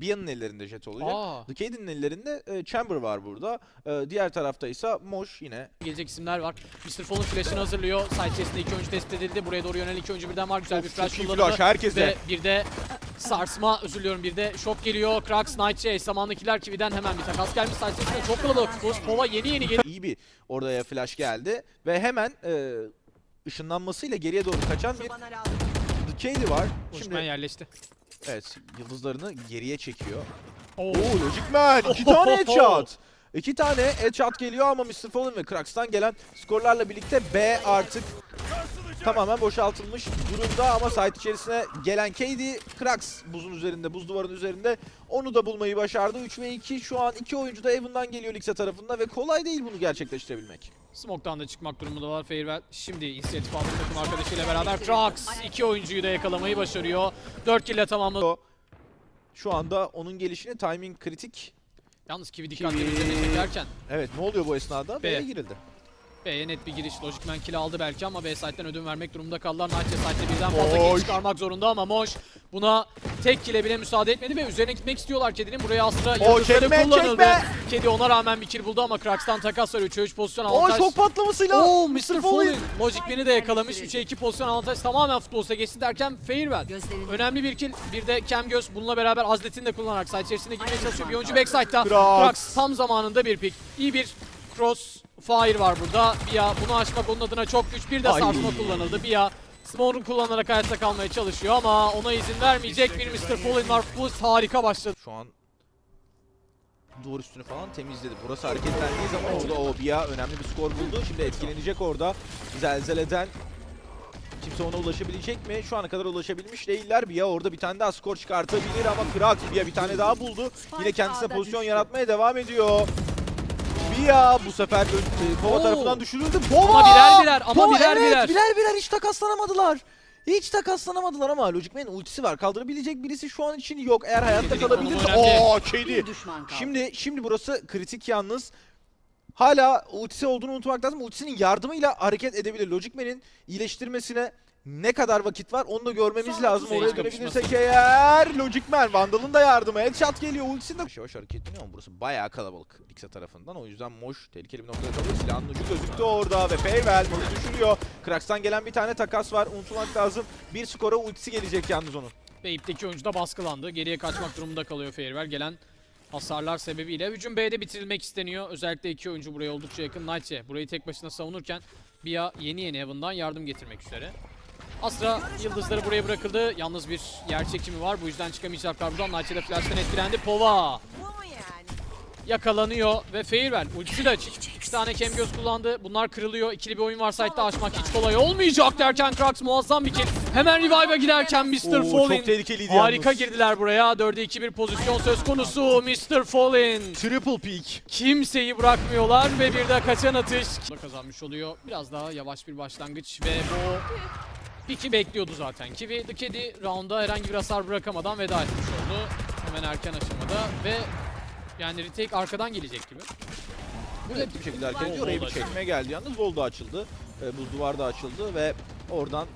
Bia'nın ellerinde jet olacak. Aa, Decade'in ellerinde e, Chamber var burada. E, diğer tarafta ise Mosh yine. gelecek isimler var. Mr. Fall'un flash'ını hazırlıyor. Side chest'inde iki oyuncu tespit edildi. Buraya doğru yönelen iki oyuncu birden var. Güzel bir Of, flash çok iyi kullanıldı. flash herkese. Ve bir de sarsma özür diliyorum bir de şok geliyor. Krax, Nightshade, zamandakiler Kivi'den hemen bir takas gelmiş. Side chest'inde çok kalabalık. Skos, Pova yeni yeni geliyor. iyi bir oraya flash geldi ve hemen e, ışınlanmasıyla geriye doğru kaçan bir Decade var. Şimdi Şimdi yerleşti. Evet yıldızlarını geriye çekiyor. Oo. Oo Logic Man iki tane headshot. İki tane headshot geliyor ama Mr. Fallen ve Krax'tan gelen skorlarla birlikte B artık tamamen boşaltılmış durumda ama site içerisine gelen KD Krax buzun üzerinde, buz duvarın üzerinde onu da bulmayı başardı. 3 ve 2 şu an iki oyuncu da Evan'dan geliyor Lixa tarafında ve kolay değil bunu gerçekleştirebilmek. Smoke'dan da çıkmak durumundalar Farewell. Şimdi inisiyatif aldı takım arkadaşıyla beraber. Krax iki oyuncuyu da yakalamayı başarıyor. 4 kill tamamladı. Şu anda onun gelişini timing kritik. Yalnız Kivi dikkatleri Kiwi. üzerine çekerken Evet ne oluyor bu esnada? B'ye girildi. B'ye net bir giriş. Logic Man kill aldı belki ama B site'den ödün vermek durumunda kaldılar. Nightshade site'de birden fazla kill çıkarmak zorunda ama Moş buna tek kill'e bile müsaade etmedi ve üzerine gitmek istiyorlar Kedi'nin. Buraya Astra yıldızları çekme, kullanıldı. çekme. Kedi ona rağmen bir kill buldu ama Krax'tan takas var. 3'e 3 pozisyon O avantaj. şok patlamasıyla Oo Mr. Fallen. Logic beni de yakalamış. 3'e 2 pozisyon avantaj tamamen futbolsa geçti derken Farewell. Gözlerini Önemli bir kill. Bir de Cam Göz bununla beraber Azlet'ini de kullanarak site içerisine girmeye çalışıyor. Bir oyuncu backside'da. Krax. Krax tam zamanında bir pick. İyi bir cross fire var burada. Bia bunu açmak onun adına çok güç. Bir de sarsma kullanıldı. Bia Smoke'u kullanarak hayatta kalmaya çalışıyor ama ona izin vermeyecek bir Mr. Fallen var. Plus harika başladı. Şu an duvar üstünü falan temizledi. Burası hareketlendiği zaman orada o Bia önemli bir skor buldu. Şimdi etkilenecek orada. Zelzele'den kimse ona ulaşabilecek mi? Şu ana kadar ulaşabilmiş değiller. Bia orada bir tane daha skor çıkartabilir ama Krax Bia bir tane daha buldu. Yine kendisine pozisyon yaratmaya devam ediyor. Bia bu sefer e, Pova Oo. tarafından düşürüldü. Pova! Ama birer birer, ama Pova, birer evet, birer. birer birer hiç takaslanamadılar. Hiç takaslanamadılar ama Logic Man'in ultisi var. Kaldırabilecek birisi şu an için yok. Eğer hayatta kalabilirse. konumu önemli. Oo kedi. Şimdi şimdi burası kritik yalnız. Hala ultisi olduğunu unutmak lazım. Ultisinin yardımıyla hareket edebilir. Logic Man'in iyileştirmesine ne kadar vakit var onu da görmemiz Son lazım. Oraya dönebilirsek eğer Logic Man Vandal'ın da yardımı. Headshot geliyor. Ultisinin de yavaş hareketleniyor ama burası bayağı kalabalık Lixa tarafından. O yüzden Moş tehlikeli bir noktada kalıyor. Silahın ucu gözüktü orada ve Feyvel Moş'u düşürüyor. Krax'tan gelen bir tane takas var. Unutulmak lazım. Bir skora ultisi gelecek yalnız onun. Ve ipteki oyuncu da baskılandı. Geriye kaçmak durumunda kalıyor Farewell. Gelen hasarlar sebebiyle. Hücum B'de bitirilmek isteniyor. Özellikle iki oyuncu buraya oldukça yakın. Nightshade burayı tek başına savunurken Bia yeni yeni Evan'dan yardım getirmek üzere. Astra yıldızları buraya bırakıldı. Yalnız bir yer çekimi var. Bu yüzden çıkamayacaklar buradan. Nightshade flash'tan etkilendi. Pova yakalanıyor ve Farewell ultisi de açık. İki tane kem göz kullandı. Bunlar kırılıyor. İkili bir oyun var site'da açmak hiç kolay olmayacak derken Krax muazzam bir kill. Hemen revive'a giderken Mr. Oo, Fallen çok tehlikeliydi Harika yalnız. girdiler buraya. 4'e 2 bir pozisyon söz konusu. Mr. Fallen. Triple peak. Kimseyi bırakmıyorlar ve bir de kaçan atış. Kazanmış oluyor. Biraz daha yavaş bir başlangıç ve bu Piki bekliyordu zaten. Kiwi The Kedi round'a herhangi bir hasar bırakamadan veda etmiş oldu. Hemen erken aşamada ve yani retake arkadan gelecek gibi. Evet, bir şekilde ediyor. Oraya bir çekme geldi yalnız. Wall da açıldı. Ee, buz duvar da açıldı ve oradan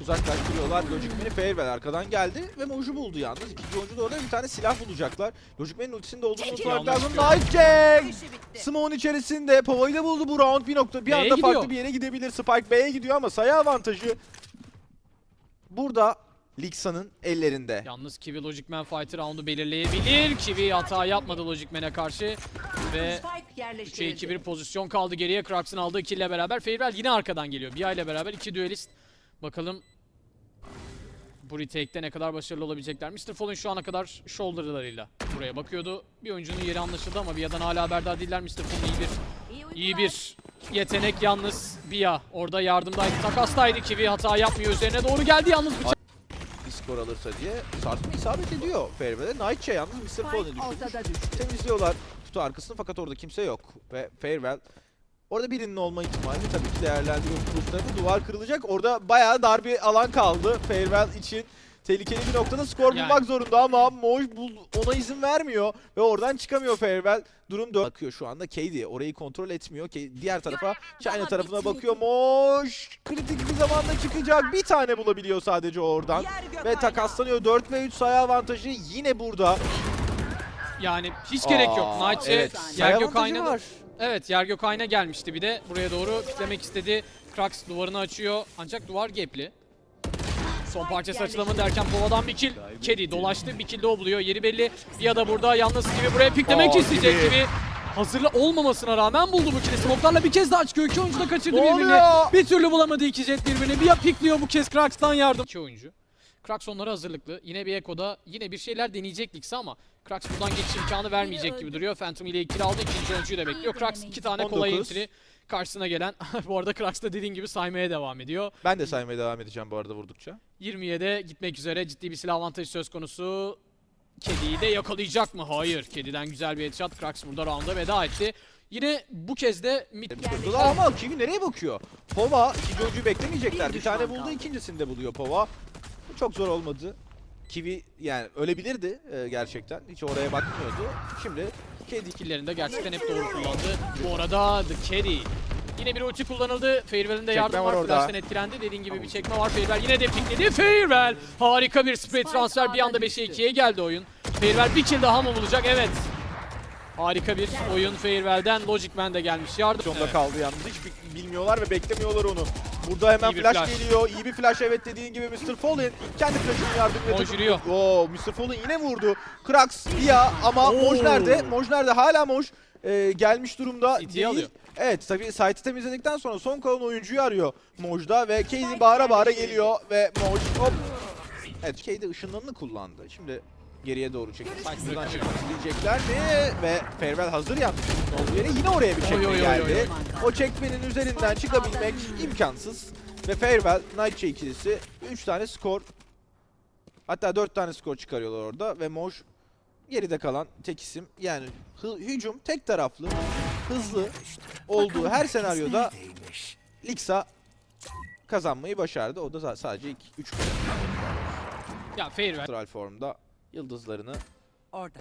uzaklaştırıyorlar. Logic Man'i Farewell arkadan geldi ve Moju buldu yalnız. İkinci oyuncu da orada bir tane silah bulacaklar. Logic Man'in ultisinde olduğunu unutmak lazım. Nice bitti. Smoke'un içerisinde Pova'yı da buldu bu round bir nokta. Bir B'ye anda gidiyor. farklı bir yere gidebilir. Spike B'ye gidiyor ama sayı avantajı burada Lixa'nın ellerinde. Yalnız Kiwi Logic Man Fighter round'u belirleyebilir. Kiwi hata yapmadı Logic Man'e karşı ve Spike 3'e yerleştirildi. 2 bir pozisyon kaldı geriye. Krax'ın aldığı kill ile beraber. Farewell yine arkadan geliyor. Bia ile beraber iki düelist. Bakalım bu retake'de ne kadar başarılı olabilecekler. Mr. Fallen şu ana kadar shoulderlarıyla buraya bakıyordu. Bir oyuncunun yeri anlaşıldı ama Bia'dan hala haberdar değiller. Mr. Fallen iyi bir iyi bir yetenek yalnız Bia. Orada yardımdaydı. Takastaydı Kiwi. Hata yapmıyor. Üzerine doğru geldi yalnız bıçak. Bir skor alırsa diye sarsma isabet ediyor Farewell'e. Nightshade yalnız Mr. Spike düşürmüş. temizliyorlar kutu arkasını fakat orada kimse yok. Ve Farewell orada birinin olma ihtimalini tabii ki değerlendiriyor tarafı. Duvar kırılacak. Orada bayağı dar bir alan kaldı Farewell için. Tehlikeli bir noktada skor Yani. bulmak zorunda ama Moj bul- ona izin vermiyor ve oradan çıkamıyor Farewell. Durum 4. Bakıyor şu anda KD orayı kontrol etmiyor. K- diğer tarafa China tarafına bakıyor. Moj kritik bir zamanda çıkacak. Bir tane bulabiliyor sadece oradan. Ve takaslanıyor. 4 ve 3 sayı avantajı yine burada. Yani hiç gerek yok. Aa, Nightshade evet. yer Sayı gök avantajı aynalı- var. Evet yer gök ayna gelmişti bir de. Buraya doğru kitlemek istedi. Krax duvarını açıyor. Ancak duvar gapli. Son parçası açılımı derken Pova'dan bir kill. Kedi dolaştı. Bir kill de o buluyor. Yeri belli. Bir da burada yalnız gibi buraya piklemek Aa, isteyecek gibi. gibi. Hazırlı olmamasına rağmen buldu bu kill'i. Smoke'larla bir kez daha çıkıyor. İki oyuncu da kaçırdı Ne birbirini. Bir türlü bulamadı iki jet birbirini. Bir ya pikliyor bu kez Krax'tan yardım. İki oyuncu. Krax onlara hazırlıklı. Yine bir Eko'da yine bir şeyler deneyecek Lix'e ama Krax buradan geçiş imkanı vermeyecek gibi duruyor. Phantom ile ikili aldı. ikinci oyuncuyu da bekliyor. Krax iki tane kolay 19. entry karşısına gelen. bu arada Krax da dediğin gibi saymaya devam ediyor. Ben de saymaya devam edeceğim bu arada vurdukça. 20'ye de gitmek üzere ciddi bir silah avantajı söz konusu. Kediyi de yakalayacak mı? Hayır. Kediden güzel bir headshot. Krax burada rounda veda etti. Yine bu kez de mid Durdular ama Kiwi nereye bakıyor? Pova ikinci oyuncuyu beklemeyecekler. Bir tane buldu ikincisini de buluyor Pova. Bu çok zor olmadı. Kiwi yani ölebilirdi e, gerçekten. Hiç oraya bakmıyordu. Şimdi Kedi killlerinde gerçekten hep doğru kullandı. Bu arada The Kedi. Yine bir ulti kullanıldı. Farewell'in de yardım var. Flash'tan etkilendi. Dediğin gibi bir çekme var. Farewell yine de pikledi. Farewell! Harika bir spray transfer. Bir anda 5'e 2'ye geldi oyun. Farewell bir kill daha mı bulacak? Evet. Harika bir oyun Farewell'den. Logic Man de gelmiş. Yardım. Sonda Evet. kaldı yalnız. Hiç bi- bilmiyorlar ve beklemiyorlar onu. Burada hemen flash, flash. geliyor. İyi bir flash evet dediğin gibi Mr. Fallen. Kendi flash'ını yardım ediyor. Moj yürüyor. Oo, Mr. Fallen yine vurdu. Krax, Via ama Oo. Moj nerede? Moj nerede? Hala Moj e, gelmiş durumda CT'yi değil. alıyor. Evet tabii site'i temizledikten sonra son kalan oyuncuyu arıyor Moj'da ve Katie bağıra bağıra geliyor ve Moj hop. Evet Katie ışınlarını kullandı. Şimdi geriye doğru Buradan bırakıyor. çıkabilecekler mi? Ve Farewell hazır yapmış. Olduğu yere yine oraya bir çekme oy, oy, geldi. oy, oy. O çekmenin üzerinden çıkabilmek imkansız. Ve Farewell, Nightshade ikilisi 3 tane skor hatta 4 tane skor çıkarıyorlar orada ve Moj geride kalan tek isim. Yani hı- hücum tek taraflı, hızlı olduğu her senaryoda Lixa kazanmayı başardı. O da sadece 3 Ya Farewell. natural formda yıldızlarını Orada.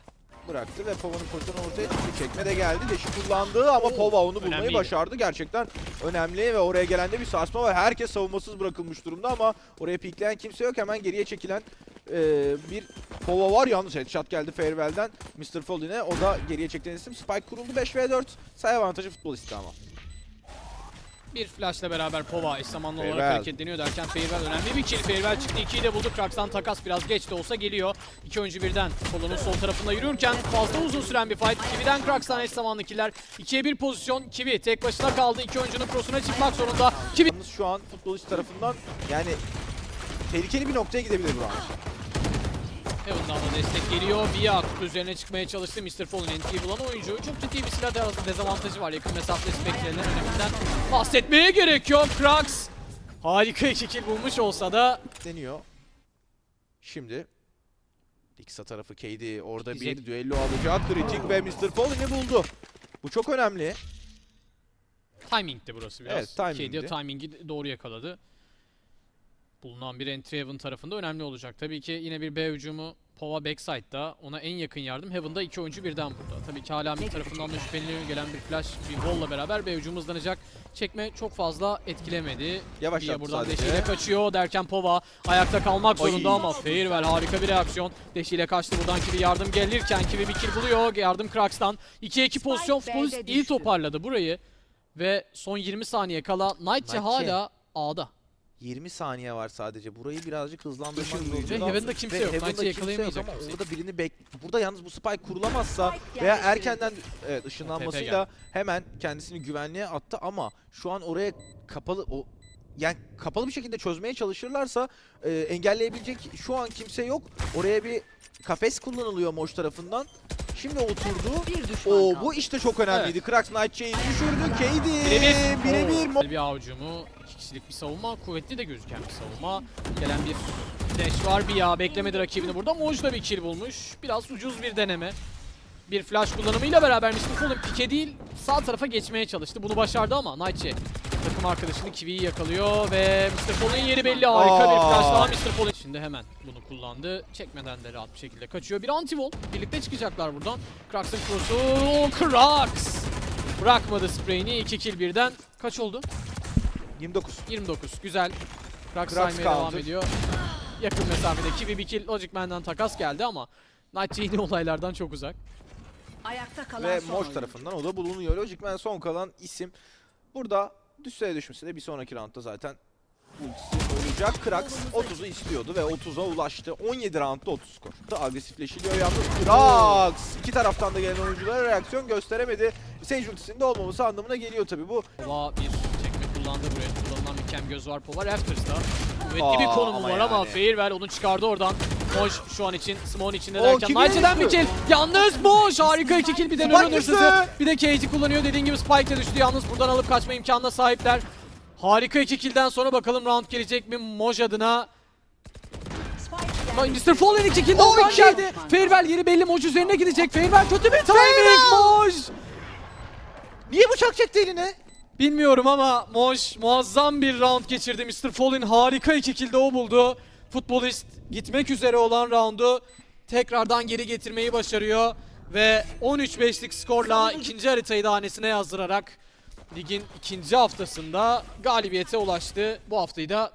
bıraktı ve Pova'nın pozisyonu ortaya çıktı. Çekme de geldi. Deşi kullandı ama Pova onu bulmayı önemliydi. başardı. Gerçekten önemli ve oraya gelen de bir sarsma var. Herkes savunmasız bırakılmış durumda ama oraya pikleyen kimse yok. Hemen geriye çekilen e, bir Pova var. Yalnız headshot geldi Farewell'den Mr. Fallen'e. O da geriye çekilen isim. Spike kuruldu 5 v 4. Sayı avantajı futbolisti ama. Bir flashla beraber Pova eş zamanlı olarak Farewell. hareketleniyor derken Farewell önemli bir kill. Farewell çıktı 2'yi de buldu. Krax'tan takas biraz geç de olsa geliyor. İki oyuncu birden kolonun sol tarafında yürürken fazla uzun süren bir fight. Kiwi'den Krax'tan eş zamanlı killer. 2'ye 1 pozisyon. Kiwi tek başına kaldı. İki oyuncunun cross'una çıkmak zorunda. Yalnız şu an futbolist tarafından yani tehlikeli bir noktaya gidebilir bu. Heaven'dan da destek geliyor. Via kutu üzerine çıkmaya çalıştı. Mr. Fallen NT'yi bulan oyuncu. Çok ciddi bir silah dez- dezavantajı var. Yakın mesafeli spektrelerin öneminden bahsetmeye gerek yok. Krax harika iki kill bulmuş olsa da deniyor. Şimdi Lixa tarafı KD orada bir Diyecek. düello alacak. Kritik ve Mr. Fallen'i buldu. Bu çok önemli. Timing'ti burası biraz. Evet, timing'di. KD timingi doğru yakaladı. Bulunan bir entry Heaven tarafında önemli olacak. Tabii ki yine bir B hücumu Pova backside'da. Ona en yakın yardım. Heaven'da iki oyuncu birden burada. Tabii ki hala mid tarafından da şüpheleniyor gelen bir flash, bir wall'la beraber B hücumu hızlanacak. Çekme çok fazla etkilemedi. Yavaşlattı Via buradan sadece. deşiyle kaçıyor derken Pova ayakta kalmak Oy. zorunda ama Farewell harika bir reaksiyon. Deşiyle kaçtı buradan Kiwi yardım gelirken Kiwi bir kill buluyor. Yardım Krax'tan. 2'ye 2 pozisyon. B'de iyi toparladı burayı. Ve son 20 saniye kala Nightshade. hala A'da. 20 saniye var sadece. Burayı birazcık hızlandırmak zorunda. ve Heaven'da kimse Ve yok. Heaven'da kimse yok yakalayamayacak ama kimseyi. orada birini bek... Burada yalnız bu spike kurulamazsa Spike veya yerleştirildi. erkenden evet ışınlanmasıyla hemen kendisini güvenliğe attı ama şu an oraya kapalı o yani kapalı bir şekilde çözmeye çalışırlarsa e, engelleyebilecek şu an kimse yok. Oraya bir kafes kullanılıyor Moş tarafından. Şimdi oturdu. Kaldı. bu işte çok önemliydi. Krax Nightshade düşürdü. KD Birebir. birebir. Bir avucumu. iki kişilik bir savunma. Kuvvetli de gözüken bir savunma. Gelen bir dash var. Bir ya beklemedi rakibini burada. Moj da bir kill bulmuş. Biraz ucuz bir deneme. Bir flash kullanımıyla beraber Mr. Fallen pike değil sağ tarafa geçmeye çalıştı. Bunu başardı ama Nightshade takım arkadaşını Kiwi'yi yakalıyor ve Mr. Fallen yeri belli. Harika bir Aa. flash daha Mr. Fallen. Şimdi hemen bunu kullandı. Çekmeden de rahat bir şekilde kaçıyor. Bir anti-wall. Birlikte çıkacaklar buradan. Krax'ın cross'u. Krax! Bırakmadı spreyini. 2 kill birden. Kaç oldu? 29. 29. Güzel. Krax Krax saymaya devam ediyor. Yakın mesafede Kiwi bir kill. Logic Man'den takas geldi ama Nightshade yine olaylardan çok uzak. Ayakta kalan ve son Moş oyuncu. tarafından o da bulunuyor. Logicman son kalan isim. Burada düşseye düşmese de bir sonraki roundda zaten ultisi olacak. Krax 30'u istiyordu ve 30'a ulaştı. 17 roundda 30 skor. Agresifleşiliyor yalnız Krax. İki taraftan da gelen oyunculara reaksiyon gösteremedi. Sage ultisinin de olmaması anlamına geliyor tabii bu. Pova bir çekme kullandı buraya. Kullanılan bir kem göz var Pova. Rafters'da. Aa, bir konumu ama var ama yani. Farewell onu çıkardı oradan. Moj şu an için, Simon içinde derken kimin Knights'den bir kill. Yalnız Moj harika iki kill bir de düştü. hırsızı. Bir de Cage'i kullanıyor. Dediğin gibi Spike de düştü. Yalnız buradan alıp kaçma imkanına sahipler. Harika iki kill'den sonra bakalım round gelecek mi Moj adına. Mr. Fallen iki kill iki. geldi. Farewell yeri belli Moj üzerine gidecek. Farewell kötü bir timing Moj. Niye bıçak çekti eline? Bilmiyorum ama Moj muazzam bir round geçirdi. Mr. Fallen harika iki kilde o buldu. Futbolist gitmek üzere olan roundu tekrardan geri getirmeyi başarıyor. Ve 13-5'lik skorla ikinci haritayı da hanesine yazdırarak ligin ikinci haftasında galibiyete ulaştı. Bu haftayı da